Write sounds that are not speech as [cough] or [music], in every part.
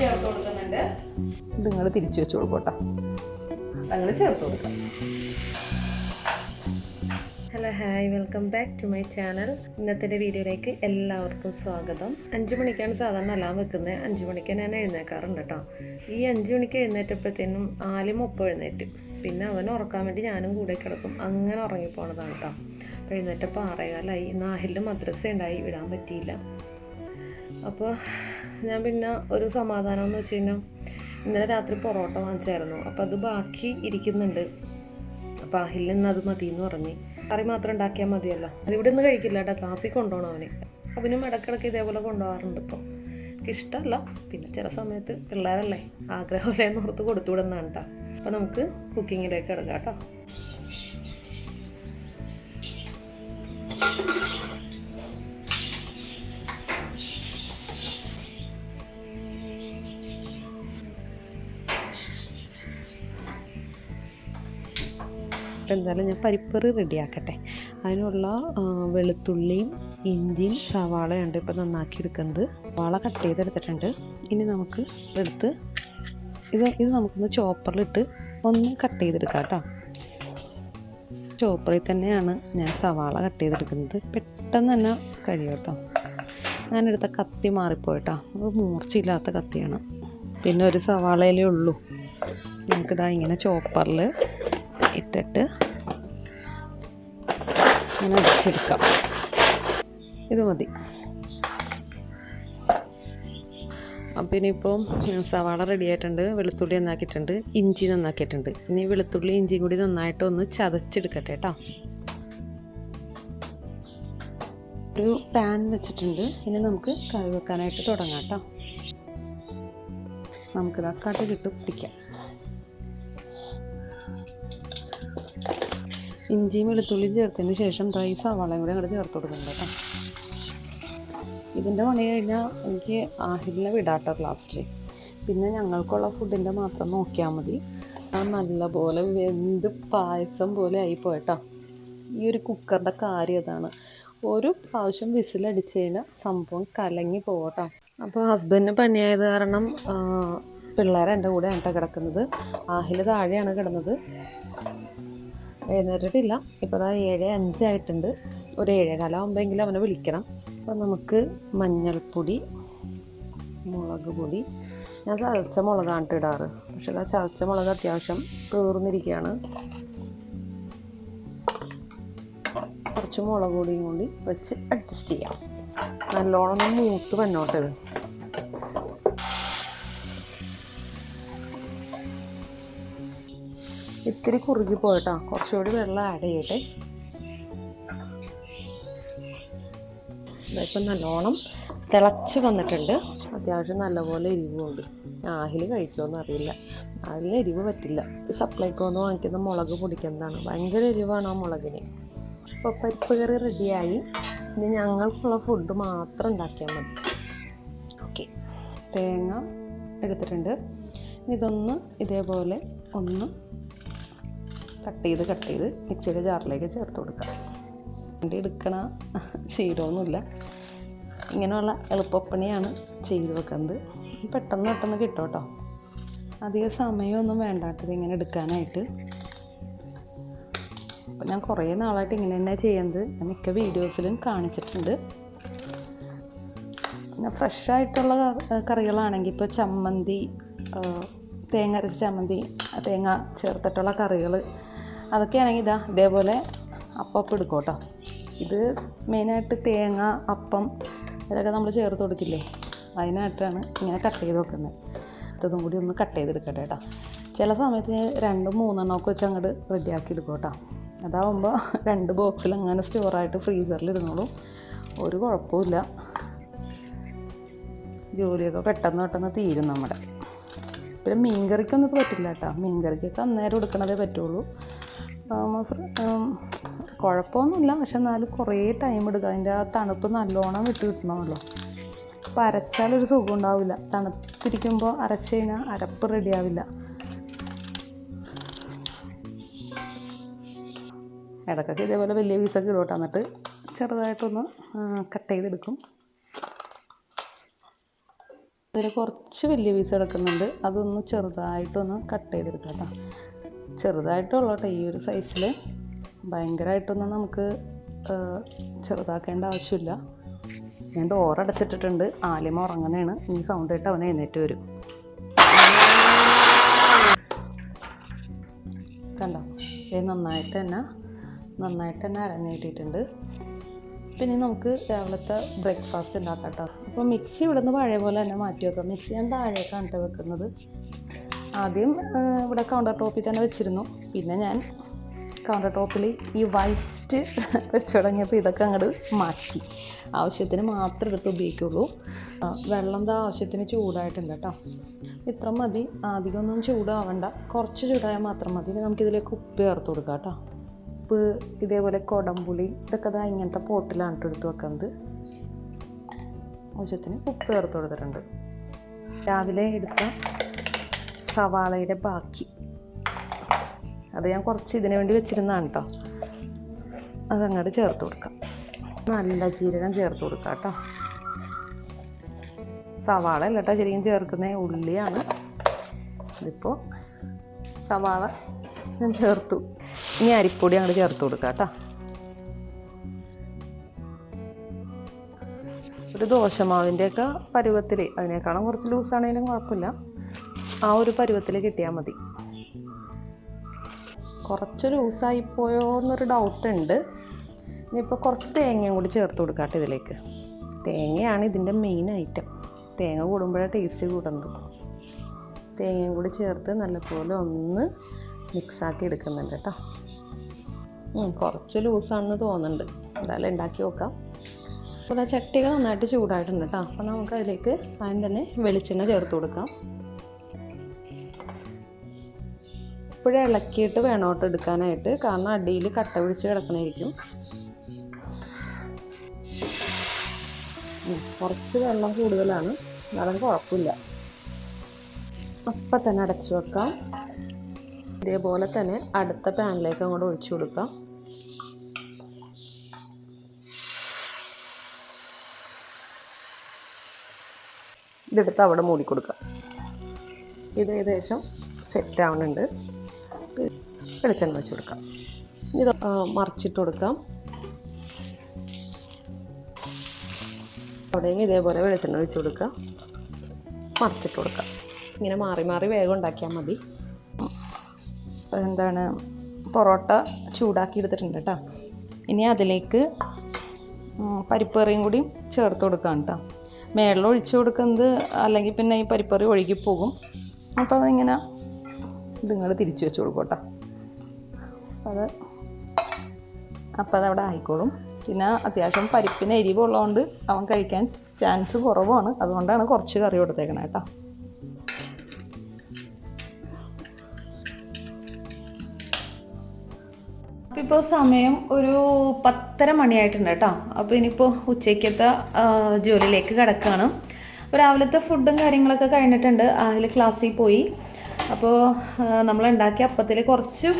ചേർത്ത് കൊടുക്കുന്നുണ്ട്. നിങ്ങൾ തിരിച്ചു വെച്ച് കൊടുക്കോട്ടോ ഞങ്ങൾ ചേർത്ത് കൊടുക്കാം. Hello hi welcome back to my channel. ഇന്നത്തെ വീഡിയോയിലേക്ക് എല്ലാവർക്കും സ്വാഗതം. അഞ്ചു മണിക്കാണ് സാധാരണ അലാം വെക്കുന്നത്. അഞ്ചു മണിക്ക് ഞാൻ എഴുന്നേക്കാറുണ്ട് കേട്ടോ. ഈ അഞ്ചു മണിക്ക് എഴുന്നേറ്റപ്പോഴത്തേനും ആലും ഒപ്പം എഴുന്നേറ്റ്. പിന്നെ അവൻ ഉറക്കാൻ വേണ്ടി ഞാനും കൂടെ കിടക്കും. അങ്ങനെ ഉറങ്ങിപ്പോണതാണ് കേട്ടോ. അപ്പോൾ എഴുന്നേറ്റപ്പോൾ ആറേകാലായി. നാഹിലും മദ്രസ ഉണ്ടായി വിടാൻ പറ്റിയില്ല. അപ്പോൾ ഞാൻ പിന്നെ ഒരു സമാധാനം എന്ന് വെച്ച് കഴിഞ്ഞാൽ ഇന്നലെ രാത്രി പൊറോട്ട വാങ്ങിച്ചായിരുന്നു. അപ്പോൾ അത് ബാക്കി ഇരിക്കുന്നുണ്ട്. അപ്പോൾ അഹിൽ നിന്ന് അത് മതി എന്ന് പറഞ്ഞ്. കറി മാത്രം ഉണ്ടാക്കിയാൽ മതിയല്ലോ. അത് ഇവിടെ നിന്ന് കഴിക്കില്ല കേട്ടോ ക്ലാസ്സിൽ കൊണ്ടുപോകണം അവന്. അവനും ഇടക്കിടക്ക് ഇതേപോലെ കൊണ്ടുപോകാറുണ്ട് ഇപ്പോൾ ഇഷ്ടമല്ല പിന്നെ ചില സമയത്ത് പിള്ളേരല്ലേ ആഗ്രഹമല്ലേ എന്ന് ഓർത്ത് കൊടുത്തുവിടുന്നതാണ് കേട്ടോ അപ്പോൾ നമുക്ക് കുക്കിങ്ങിലേക്ക് കിടക്കാം കേട്ടോ എന്തായാലും ഞാൻ പരിപ്പറി റെഡിയാക്കട്ടെ അതിനുള്ള വെളുത്തുള്ളിയും ഇഞ്ചിയും സവാളയുണ്ട് ഇപ്പോൾ നന്നാക്കി എടുക്കുന്നത് സവാള കട്ട് ചെയ്തെടുത്തിട്ടുണ്ട്. ഇനി നമുക്ക് എടുത്ത് ഇത് ഇത് നമുക്കൊന്ന് ചോപ്പറിലിട്ട് ഒന്ന് കട്ട് ചെയ്തെടുക്കാം കേട്ടോ. ചോപ്പറിൽ തന്നെയാണ് ഞാൻ സവാള കട്ട് ചെയ്തെടുക്കുന്നത്. പെട്ടെന്ന് തന്നെ കഴിയും കേട്ടോ. ഞാനെടുത്ത കത്തി മാറിപ്പോയിട്ടോ അത് മൂർച്ചയില്ലാത്ത കത്തിയാണ്. പിന്നെ ഒരു സവാളയിലേ ഉള്ളൂ. നമുക്കിതാ ഇങ്ങനെ ചോപ്പറിൽ ഇട്ടിട്ട് ഇങ്ങനെ അടിച്ചെടുക്കാം. ഇത് മതി. അപ്പം സവാള റെഡി ആയിട്ടുണ്ട് വെളുത്തുള്ളി നന്നാക്കിയിട്ടുണ്ട് ഇഞ്ചി നന്നാക്കിയിട്ടുണ്ട്. ഇനി വെളുത്തുള്ളി ഇഞ്ചി കൂടി നന്നായിട്ട് ഒന്ന് ചതച്ചെടുക്കട്ടെ കേട്ടോ ഒരു പാൻ വെച്ചിട്ടുണ്ട്. ഇനി നമുക്ക് കറി വെക്കാനായിട്ട് തുടങ്ങാം കേട്ടോ നമുക്കിത് കടുകിട്ട് പിടിക്കാം ഇഞ്ചിയും വെളുത്തുള്ളി ചേർത്തതിന് ശേഷം ഡ്രൈ സവാളയും കൂടി അങ്ങോട്ട് ചേർത്ത് കൊടുക്കുന്നുണ്ട് കേട്ടോ. ഇതിന്റെ പണി കഴിഞ്ഞാൽ എനിക്ക് ആഹിലിനെ വിടാട്ടോ ക്ലാസ്സിൽ പിന്നെ ഞങ്ങൾക്കുള്ള ഫുഡിന്റെ മാത്രം നോക്കിയാൽ മതി. നല്ലപോലെ വെന്ത് പായസം പോലെ ആയിപ്പോയിട്ടോ ഈ ഒരു കുക്കറിന്റെ കാര്യം അതാണ്. ഒരു പ്രാവശ്യം വിസിലടിച്ച് കഴിഞ്ഞാൽ സംഭവം കലങ്ങി പോകട്ടോ അപ്പോൾ ഹസ്ബൻഡിന് പനിയായത് കാരണം പിള്ളേരെ എന്റെ കൂടെ കേട്ടോ കിടക്കുന്നത്. ആഹിൽ താഴെയാണ് കിടന്നത്. എഴുന്നേറ്റിട്ടില്ല. ഇപ്പോൾ അതാ ഏഴ് അഞ്ചായിട്ടുണ്ട് ഒരു ഏഴേകാലം ആകുമ്പോഴെങ്കിലും അവനെ വിളിക്കണം. അപ്പോൾ നമുക്ക് മഞ്ഞൾപ്പൊടി മുളക് പൊടി. ഞാൻ ചതച്ച മുളകാണ് ഇടാറ്. പക്ഷേ ആ ചതച്ച മുളക് അത്യാവശ്യം തീർന്നിരിക്കുകയാണ് കുറച്ച് മുളക് പൊടിയും കൂടി വെച്ച് അഡ്ജസ്റ്റ് ചെയ്യാം. നല്ലോണം മൂത്ത് വന്നോട്ടെ ഇത്തിരി കുറുകി പോയിട്ടോ. കുറച്ചുകൂടി വെള്ളം ആഡ് ചെയ്യട്ടെ. ഇപ്പം നല്ലോണം തിളച്ച് വന്നിട്ടുണ്ട്. അത്യാവശ്യം നല്ലപോലെ എരിവുണ്ട്. ആഹിൽ കഴിക്കുമെന്ന് അറിയില്ല. ആഹിൽ എരിവ് പറ്റില്ല. സപ്ലൈക്കോന്ന് വാങ്ങിക്കുന്ന മുളക് പൊടിക്കുന്നതാണ്. ഭയങ്കര എരിവാണ് ആ മുളകിന്. അപ്പോൾ പരിപ്പ് കറി റെഡിയായി ഇനി ഞങ്ങൾക്കുള്ള ഫുഡ് മാത്രം ഉണ്ടാക്കിയാൽ മതി. ഓക്കെ തേങ്ങ എടുത്തിട്ടുണ്ട്. ഇതൊന്ന് ഇതേപോലെ ഒന്ന് കട്ട് ചെയ്ത് കട്ട് ചെയ്ത് മിക്സിയുടെ ജാറിലേക്ക് ചേർത്ത് കൊടുക്കാം വണ്ടി എടുക്കണ ശീലമൊന്നുമില്ല ഇങ്ങനെയുള്ള എളുപ്പപ്പണിയാണ് ചെയ്ത് വെക്കുന്നത്. പെട്ടെന്ന് പെട്ടെന്ന് കിട്ടും കേട്ടോ അധികം സമയമൊന്നും വേണ്ടാട്ടത് ഇങ്ങനെ എടുക്കാനായിട്ട്. അപ്പോൾ ഞാൻ കുറേ നാളായിട്ട് ഇങ്ങനെ തന്നെ ചെയ്യുന്നത്. ഞാൻ മിക്ക വീഡിയോസിലും കാണിച്ചിട്ടുണ്ട്. പിന്നെ ഫ്രഷായിട്ടുള്ള കറികളാണെങ്കിൽ ഇപ്പോൾ ചമ്മന്തി തേങ്ങ അരച്ച ചമ്മന്തി തേങ്ങ ചേർത്തിട്ടുള്ള കറികൾ അതൊക്കെയാണെങ്കിൽ ഇതാ ഇതേപോലെ അപ്പം എടുക്കും കേട്ടോ ഇത് മെയിനായിട്ട് തേങ്ങ അപ്പം ഇതൊക്കെ നമ്മൾ ചേർത്ത് കൊടുക്കില്ലേ? അതിനായിട്ടാണ് ഇങ്ങനെ കട്ട് ചെയ്ത് വെക്കുന്നത്. ഇതും കൂടി ഒന്ന് കട്ട് ചെയ്തെടുക്കട്ടെ കേട്ടോ ചില സമയത്ത് ഞാൻ രണ്ടും മൂന്നെണ്ണം ഒക്കെ വെച്ച് അങ്ങോട്ട് റെഡിയാക്കി എടുക്കും കേട്ടോ അതാവുമ്പോൾ രണ്ട് ബോക്സിൽ അങ്ങനെ സ്റ്റോറായിട്ട് ഫ്രീസറിൽ ഇരുന്നോളൂ ഒരു കുഴപ്പമില്ല ജോലിയൊക്കെ പെട്ടെന്ന് പെട്ടെന്ന് തീരും നമ്മുടെ. പിന്നെ മീൻകറിക്കൊന്നും ഇപ്പോൾ പറ്റില്ല കേട്ടോ. മീൻകറിക്കൊക്കെ അന്നേരം എടുക്കണതേ പറ്റുള്ളൂ. കുഴപ്പമൊന്നുമില്ല. പക്ഷെ എന്നാലും കുറേ ടൈം എടുക്കുക അതിന്റെ ആ തണുപ്പ് നല്ലോണം വിട്ട് കിട്ടണമല്ലോ. അപ്പോൾ അരച്ചാലൊരു സുഖം ഉണ്ടാവില്ല. തണുത്തിരിക്കുമ്പോൾ അരച്ച് കഴിഞ്ഞാൽ അരപ്പ് റെഡിയാവില്ല ഇടയ്ക്കൊക്കെ ഇതേപോലെ വലിയ പീസൊക്കെ ഇടും കേട്ടോ. എന്നിട്ട് ചെറുതായിട്ടൊന്ന് കട്ട് ചെയ്തെടുക്കും. അതിൽ കുറച്ച് വലിയ പീസ് കിടക്കുന്നുണ്ട്. അതൊന്ന് ചെറുതായിട്ടൊന്ന് കട്ട് ചെയ്തെടുക്കാം കേട്ടോ ചെറുതായിട്ടുള്ള കേട്ടോ ഈ ഒരു സൈസിൽ ഭയങ്കരമായിട്ടൊന്നും നമുക്ക് ചെറുതാക്കേണ്ട ആവശ്യമില്ല. ഞാൻ ഡോറടച്ചിട്ടിട്ടുണ്ട് ആലിമ ഉറങ്ങുന്നതാണ്. ഇനി സൗണ്ട് ആയിട്ട് അവനെ എഴുന്നേറ്റ് വരും. കണ്ടോ? ഇത് നന്നായിട്ട് തന്നെ നന്നായിട്ട് തന്നെ അരങ്ങേറ്റിയിട്ടുണ്ട്. പിന്നെ നമുക്ക് രാവിലത്തെ ബ്രേക്ക്ഫാസ്റ്റ് ഉണ്ടാക്കാം കേട്ടോ അപ്പോൾ മിക്സി ഇവിടെ നിന്ന് പഴയ പോലെ തന്നെ മാറ്റി വെക്കാം. മിക്സി ഞാൻ താഴേക്കാണ് വെക്കുന്നത്. ആദ്യം ഇവിടെ കൗണ്ടർ ടോപ്പിൽ തന്നെ വെച്ചിരുന്നു. പിന്നെ ഞാൻ കൗണ്ടർ ടോപ്പിൽ ഈ വൈറ്റ് [laughs] വെച്ച് തുടങ്ങിയപ്പോൾ ഇതൊക്കെ അങ്ങോട്ട് മാറ്റി. ആവശ്യത്തിന് മാത്രം എടുത്ത് ഉപയോഗിക്കുള്ളൂ. വെള്ളം ദാ ആവശ്യത്തിന് ചൂടായിട്ടുണ്ട് കേട്ടോ ഇത്ര മതി. അധികമൊന്നും ചൂടാവണ്ട. കുറച്ച് ചൂടായാൽ മാത്രം മതി. നമുക്കിതിലേക്ക് ഉപ്പ് ചേർത്ത് കൊടുക്കാം കേട്ടോ ഉപ്പ് ഇതേപോലെ കൊടംപുളി ഇതൊക്കെ ദാ ഇങ്ങനത്തെ പോട്ടിലാണ് ട്ടോ എടുത്ത് വെക്കുന്നത് ആവശ്യത്തിന് ഉപ്പ് ചേർത്ത് കൊടുത്തിട്ടുണ്ട്. രാവിലെ എടുത്ത സവാളയുടെ ബാക്കി. അത് ഞാൻ കുറച്ച് ഇതിനു വേണ്ടി വെച്ചിരുന്നതാണ് കേട്ടോ അതങ്ങോട്ട് ചേർത്ത് കൊടുക്കാം. നല്ല ജീരകം ചേർത്ത് കൊടുക്കാം കേട്ടോ സവാള അല്ല കേട്ടോ ശരിക്കും ചേർക്കുന്നത് ഉള്ളിയാണ്. ഇതിപ്പോൾ സവാള ഞാൻ ചേർത്തു. ഇനി അരിപ്പൊടി അങ്ങോട്ട് ചേർത്ത് കൊടുക്കുക കേട്ടോ. ഒരു ദോശമാവിന്റെയൊക്കെ പരുവത്തിൽ അതിനേക്കാളും കുറച്ച് ലൂസാണെങ്കിലും കുഴപ്പമില്ല. ആ ഒരു പരുവത്തിൽ കിട്ടിയാൽ മതി. കുറച്ച് ലൂസായി പോയോ എന്നൊരു ഡൗട്ട് ഉണ്ട്. ഇനിയിപ്പോൾ കുറച്ച് തേങ്ങയും കൂടി ചേർത്ത് കൊടുക്കാട്ടെ ഇതിലേക്ക്. തേങ്ങയാണ് ഇതിന്റെ മെയിൻ ഐറ്റം തേങ്ങ കൂടുമ്പോഴാണ് ടേസ്റ്റ് കൂടുന്നത്. തേങ്ങയും കൂടി ചേർത്ത് നല്ലപോലെ ഒന്ന് മിക്സാക്കി എടുക്കുന്നുണ്ട് കേട്ടോ. കുറച്ച് ലൂസാണെന്ന് തോന്നുന്നുണ്ട്. എന്തായാലും ഉണ്ടാക്കി നോക്കാം. അപ്പോൾ ആ ചട്ടിക നന്നായിട്ട് ചൂടായിട്ടുണ്ട് കേട്ടോ അപ്പോൾ നമുക്ക് അതിലേക്ക് ആദ്യം തന്നെ വെളിച്ചെണ്ണ ചേർത്ത് കൊടുക്കാം. ഇപ്പോഴേ ഇളക്കിയിട്ട് വേണം കേട്ടോ എടുക്കാനായിട്ട്. കാരണം അടിയിൽ കട്ട പിടിച്ച് കിടക്കണായിരിക്കും. ഉം, കുറച്ച് വെള്ളം കൂടുതലാണ്. എന്നാലും കുഴപ്പമില്ല. അപ്പം തന്നെ അടച്ചു വെക്കാം. ഇതേപോലെ തന്നെ അടുത്ത പാനിലേക്ക് അങ്ങോട്ട് ഒഴിച്ചു കൊടുക്കാം. ഇതെടുത്ത് അവിടെ മൂടി ഇത് ഏകദേശം സെറ്റ് ആവുന്നുണ്ട് വെളിച്ചെണ്ണ വെച്ച് കൊടുക്കാം. ഇത് മറിച്ചിട്ട് കൊടുക്കാം. അവിടെയും ഇതേപോലെ വെളിച്ചെണ്ണ വെച്ച് കൊടുക്കാം. മറിച്ചിട്ട് കൊടുക്കാം. ഇങ്ങനെ മാറി മാറി വേഗം ഉണ്ടാക്കിയാൽ മതി. എന്താണ് പൊറോട്ട ചൂടാക്കി എടുത്തിട്ടുണ്ട് കേട്ടോ. ഇനി അതിലേക്ക് പരിപ്പറിയും കൂടി ചേർത്ത് കൊടുക്കാം കേട്ടോ. മേളിൽ ഒഴിച്ചു കൊടുക്കുന്നത് അല്ലെങ്കിൽ പിന്നെ ഈ പരിപ്പേറി ഒഴുകി പോകും. അപ്പോൾ അതിങ്ങനെ നിങ്ങൾ തിരിച്ചു വെച്ച് കൊടുക്കും കേട്ടോ. അത് അപ്പോൾ അതവിടെ ആയിക്കോളും. പിന്നെ അത്യാവശ്യം പരിപ്പിന് എരിവുള്ളതുകൊണ്ട് അവൻ കഴിക്കാൻ ചാൻസ് കുറവാണ്. അതുകൊണ്ടാണ് കുറച്ച് കറി കൊടുത്തേക്കണേ കേട്ടോ. ഇപ്പോൾ സമയം ഒരു പത്തര മണിയായിട്ടുണ്ട് കേട്ടോ. അപ്പോൾ ഇനിയിപ്പോൾ ഉച്ചയ്ക്കത്തെ ജോലിയിലേക്ക് കിടക്കുകയാണ് രാവിലത്തെ ഫുഡും കാര്യങ്ങളൊക്കെ കഴിഞ്ഞിട്ടുണ്ട്. അതിൽ ക്ലാസ്സിൽ പോയി. അപ്പോൾ നമ്മൾ ഉണ്ടാക്കിയ അപ്പത്തിൽ കുറച്ച്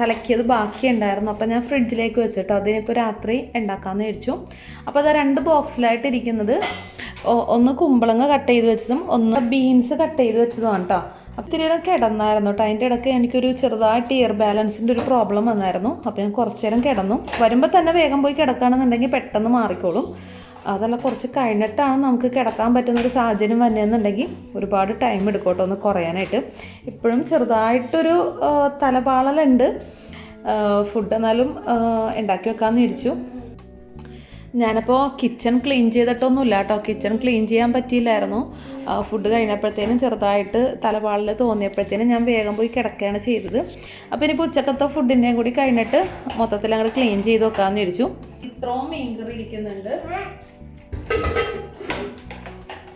കലക്കിയത് ബാക്കിയുണ്ടായിരുന്നു. അപ്പോൾ ഞാൻ ഫ്രിഡ്ജിലേക്ക് വെച്ചിട്ടോ. അതിനിപ്പോൾ രാത്രി ഉണ്ടാക്കാമെന്ന് വിചാരിച്ചു. അപ്പോൾ അത് രണ്ട് ബോക്സിലായിട്ട് ഇരിക്കുന്നത്. ഒന്ന് കുമ്പളങ്ങ കട്ട് ചെയ്ത് വെച്ചതും ഒന്ന് ബീൻസ് കട്ട് ചെയ്ത് വെച്ചതുമാണ് കേട്ടോ. ഇത്തിരി നേരം കിടന്നായിരുന്നു കേട്ടോ. അതിന്റെ ഇടയ്ക്ക് എനിക്കൊരു ചെറുതായിട്ട് ഇയർ ബാലൻസിന്റെ ഒരു പ്രോബ്ലം വന്നായിരുന്നു. അപ്പോൾ ഞാൻ കുറച്ച് നേരം കിടന്നു. വരുമ്പോൾ തന്നെ വേഗം പോയി കിടക്കുകയാണെന്നുണ്ടെങ്കിൽ പെട്ടെന്ന് മാറിക്കോളും. അതല്ല കുറച്ച് കഴിഞ്ഞിട്ടാണ് നമുക്ക് കിടക്കാൻ പറ്റുന്ന ഒരു സാഹചര്യം വന്നതെന്നുണ്ടെങ്കിൽ ഒരുപാട് ടൈം എടുക്കും കേട്ടോ ഒന്ന് കുറയാനായിട്ട്. ഇപ്പോഴും ചെറുതായിട്ടൊരു തലപാളലുണ്ട്. ഫുഡ് എന്നാലും ഉണ്ടാക്കി വെക്കാമെന്ന് വിചാരിച്ചു. ഞാനപ്പോൾ കിച്ചൺ ക്ലീൻ ചെയ്തിട്ടൊന്നുമില്ല കേട്ടോ കിച്ചൺ ക്ലീൻ ചെയ്യാൻ പറ്റിയില്ലായിരുന്നു. ഫുഡ് കഴിഞ്ഞപ്പോഴത്തേനും ചെറുതായിട്ട് തലപാളിൽ തോന്നിയപ്പോഴത്തേനും ഞാൻ വേഗം പോയി കിടക്കുകയാണ് ചെയ്തത്. അപ്പോൾ ഇനിയിപ്പോൾ ഉച്ചക്കത്തെ ഫുഡിന്റെയും കൂടി കഴിഞ്ഞിട്ട് മൊത്തത്തിൽ അങ്ങോട്ട് ക്ലീൻ ചെയ്ത് വെക്കാമെന്ന് വിചാരിച്ചു. ഇത്രയും മീൻകറി ഇരിക്കുന്നുണ്ട്.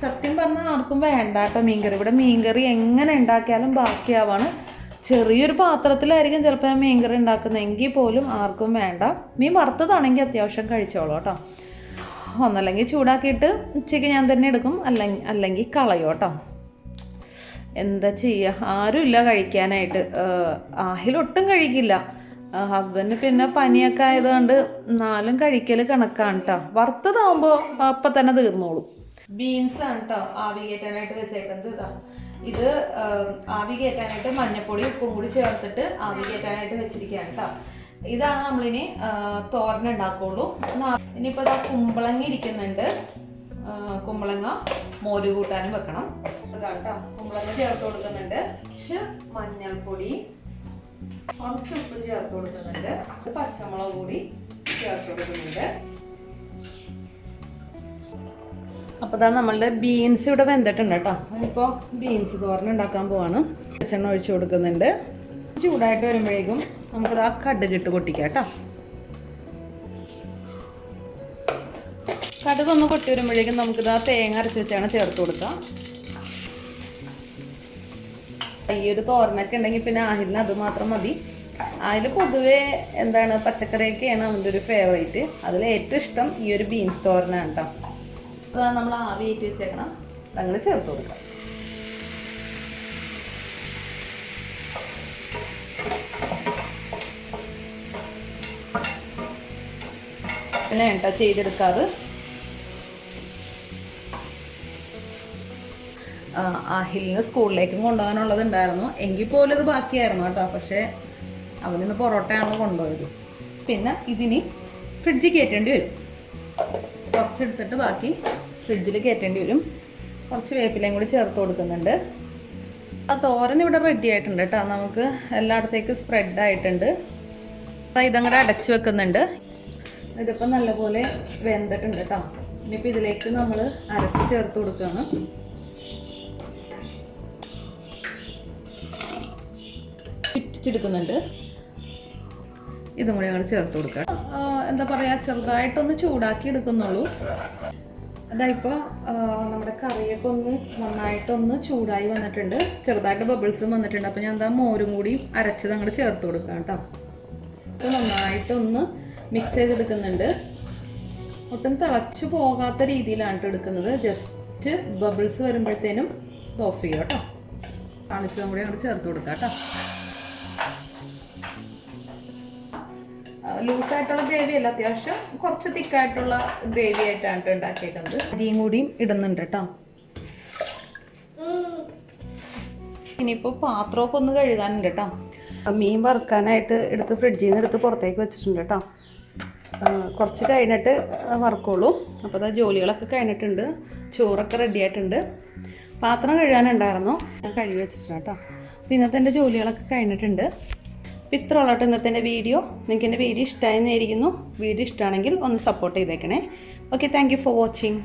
സത്യം പറഞ്ഞാൽ ആർക്കും വേണ്ട കേട്ടോ മീൻകറി ഇവിടെ മീൻകറി എങ്ങനെ ഉണ്ടാക്കിയാലും ബാക്കിയാവാണ്. ചെറിയൊരു പാത്രത്തിലായിരിക്കും ചിലപ്പോൾ ഞാൻ മീൻകറി ഉണ്ടാക്കുന്നതെങ്കിൽ പോലും ആർക്കും വേണ്ട. മീൻ വറുത്തതാണെങ്കിൽ അത്യാവശ്യം കഴിച്ചോളൂ കേട്ടോ. ഒന്നല്ലെങ്കിൽ ചൂടാക്കിയിട്ട് ഉച്ചയ്ക്ക് ഞാൻ തന്നെ എടുക്കും. അല്ലെങ്കിൽ അല്ലെങ്കിൽ കളയോ കേട്ടോ. എന്താ ചെയ്യുക ആരുമില്ല കഴിക്കാനായിട്ട്. ആഹിലൊട്ടും കഴിക്കില്ല. ഹസ്ബൻഡ് പിന്നെ പനിയൊക്കെ ആയതുകൊണ്ട് നാലും കഴിക്കൽ കണക്കാണ് കേട്ടോ. വറുത്തതാകുമ്പോൾ അപ്പം തന്നെ തീർന്നോളും. ബീൻസ് ആണ് കേട്ടോ ആവി കയറ്റാനായിട്ട് വെച്ചേക്കുന്നത്. ഇതാ. ഇത് ആവി കയറ്റാനായിട്ട് മഞ്ഞപ്പൊടി ഉപ്പും കൂടി ചേർത്തിട്ട് ആവി കയറ്റാനായിട്ട് വെച്ചിരിക്കുകയാണ് കേട്ടോ ഇതാണ് നമ്മളിനി തോരൻ ഉണ്ടാക്കുള്ളൂ. ഇനിയിപ്പോൾ ഇതാ കുമ്പളങ്ങ ഇരിക്കുന്നുണ്ട്. കുമ്പളങ്ങ മോര് കൂട്ടാനും വെക്കണം. അതാണ് കുമ്പളങ്ങ ചേർത്ത് കൊടുക്കുന്നുണ്ട്. കുറച്ച് മഞ്ഞൾപ്പൊടി കുറച്ച് ഉപ്പ് ചേർത്ത് കൊടുക്കുന്നുണ്ട്. പച്ചമുളക് കൂടി ചേർത്ത് കൊടുക്കുന്നുണ്ട്. അപ്പോൾ ഇതാ നമ്മളുടെ ബീൻസ് ഇവിടെ വെന്തിട്ടുണ്ട് കേട്ടോ. അതിപ്പോൾ ബീൻസ് തോരൻ ഉണ്ടാക്കാൻ പോവാണ്. വെളിച്ചെണ്ണ ഒഴിച്ച് കൊടുക്കുന്നുണ്ട്. ചൂടായിട്ട് വരുമ്പോഴേക്കും നമുക്കിത് ആ കടുക് പൊട്ടിക്കാം കേട്ടോ. കടുക് ഒന്ന് പൊട്ടി വരുമ്പോഴേക്കും നമുക്കിത് ആ തേങ്ങ അരച്ച് വെച്ചാണ് ചേർത്ത് കൊടുക്കാം ഈ ഒരു തോരനൊക്കെ ഉണ്ടെങ്കിൽ പിന്നെ ആഹിലിന് അത് മാത്രം മതി. അതിൽ പൊതുവേ എന്താണ് പച്ചക്കറിയൊക്കെയാണ് അവന്റെ ഒരു ഫേവറേറ്റ് അതിൽ ഏറ്റവും ഇഷ്ടം ഈ ഒരു ബീൻസ് തോരനാണ് കേട്ടോ. അതാ നമ്മൾ ആവിയേറ്റ് വെച്ചേക്കണം. അങ്ങനെ ചേർത്ത് കൊടുക്കാം. പിന്നെ കേട്ടോ ചെയ്തെടുക്കാറ് അഹിലിന് സ്കൂളിലേക്കും കൊണ്ടുപോകാനുള്ളത് ഉണ്ടായിരുന്നു എങ്കിൽ പോലും ഇത് ബാക്കിയായിരുന്നു കേട്ടോ. പക്ഷേ അവനിന്ന് പൊറോട്ടയാണ് കൊണ്ടുപോയത്. പിന്നെ ഇതിനി ഫ്രിഡ്ജിൽ കയറ്റേണ്ടി വരും. കുറച്ചെടുത്തിട്ട് ബാക്കി ഫ്രിഡ്ജിൽ കയറ്റേണ്ടി വരും. കുറച്ച് വേപ്പിലയും കൂടി ചേർത്ത് കൊടുക്കുന്നുണ്ട്. ആ തോരൻ ഇവിടെ റെഡി ആയിട്ടുണ്ട് കേട്ടോ നമുക്ക് എല്ലായിടത്തേക്കും സ്പ്രെഡ് ആയിട്ടുണ്ട്. അപ്പോൾ ഇതങ്ങടെ അടച്ചു വെക്കുന്നുണ്ട്. ഇതിപ്പോൾ നല്ലപോലെ വെന്തിട്ടുണ്ട് കേട്ടോ ഇനിയിപ്പോൾ ഇതിലേക്ക് നമ്മൾ അരച്ച് ചേർത്ത് കൊടുക്കുകയാണ് ചുറ്റിച്ചെടുക്കുന്നുണ്ട് ഇതും കൂടി ഞങ്ങൾ ചേർത്ത് കൊടുക്കുക ആ, എന്താ പറയുക ചെറുതായിട്ടൊന്ന് ചൂടാക്കി എടുക്കുന്നുള്ളൂ. അതായിപ്പോൾ നമ്മുടെ കറിയൊക്കെ ഒന്ന് നന്നായിട്ടൊന്ന് ചൂടായി വന്നിട്ടുണ്ട്. ചെറുതായിട്ട് ബബിൾസും വന്നിട്ടുണ്ട്. അപ്പോൾ ഞാൻ എന്താ മോരും കൂടി അരച്ചത് അങ്ങോട്ട് ചേർത്ത് കൊടുക്കാം കേട്ടോ. ഇത് നന്നായിട്ടൊന്ന് മിക്സ് ചെയ്തെടുക്കുന്നുണ്ട്. ഒട്ടും തിളച്ചു പോകാത്ത രീതിയിലാണ് എടുക്കുന്നത്. ജസ്റ്റ് ബബിൾസ് വരുമ്പോഴത്തേനും ഓഫ് ചെയ്യാം കേട്ടോ കാണിച്ചതും കൂടി അങ്ങോട്ട് ചേർത്ത് കൊടുക്കാം കേട്ടോ ലൂസായിട്ടുള്ള ഗ്രേവി അല്ല അത്യാവശ്യം കുറച്ച് തിക്കായിട്ടുള്ള ഗ്രേവി ആയിട്ടാണ് ട്ടോ ഉണ്ടാക്കിയേക്കുന്നത്. അരിയും കൂടിയും ഇടുന്നുണ്ട് കേട്ടോ ഇനിയിപ്പോൾ പാത്രമൊക്കെ ഒന്ന് കഴുകാനുണ്ട് കേട്ടോ മീൻ വറുക്കാനായിട്ട് എടുത്ത് ഫ്രിഡ്ജിൽ നിന്ന് എടുത്ത് പുറത്തേക്ക് വെച്ചിട്ടുണ്ട് കേട്ടോ കുറച്ച് കഴിഞ്ഞിട്ട് വറുക്കുള്ളൂ അപ്പോൾ അതാ ജോലികളൊക്കെ കഴിഞ്ഞിട്ടുണ്ട്. ചോറൊക്കെ റെഡി ആയിട്ടുണ്ട്. പാത്രം കഴുകാനുണ്ടായിരുന്നു. കഴുകി വെച്ചിട്ടുണ്ട് കേട്ടോ അപ്പോൾ ഇന്നത്തെ എന്റെ ജോലികളൊക്കെ കഴിഞ്ഞിട്ടുണ്ട്. അപ്പോൾ ഇത്ര ഇന്നത്തെ എന്റെ വീഡിയോ. നിങ്ങൾക്ക് എന്റെ വീഡിയോ ഇഷ്ടമായിരുന്നു വീഡിയോ ഇഷ്ടമാണെങ്കിൽ ഒന്ന് സപ്പോർട്ട് ചെയ്തേക്കണേ. Okay thank for watching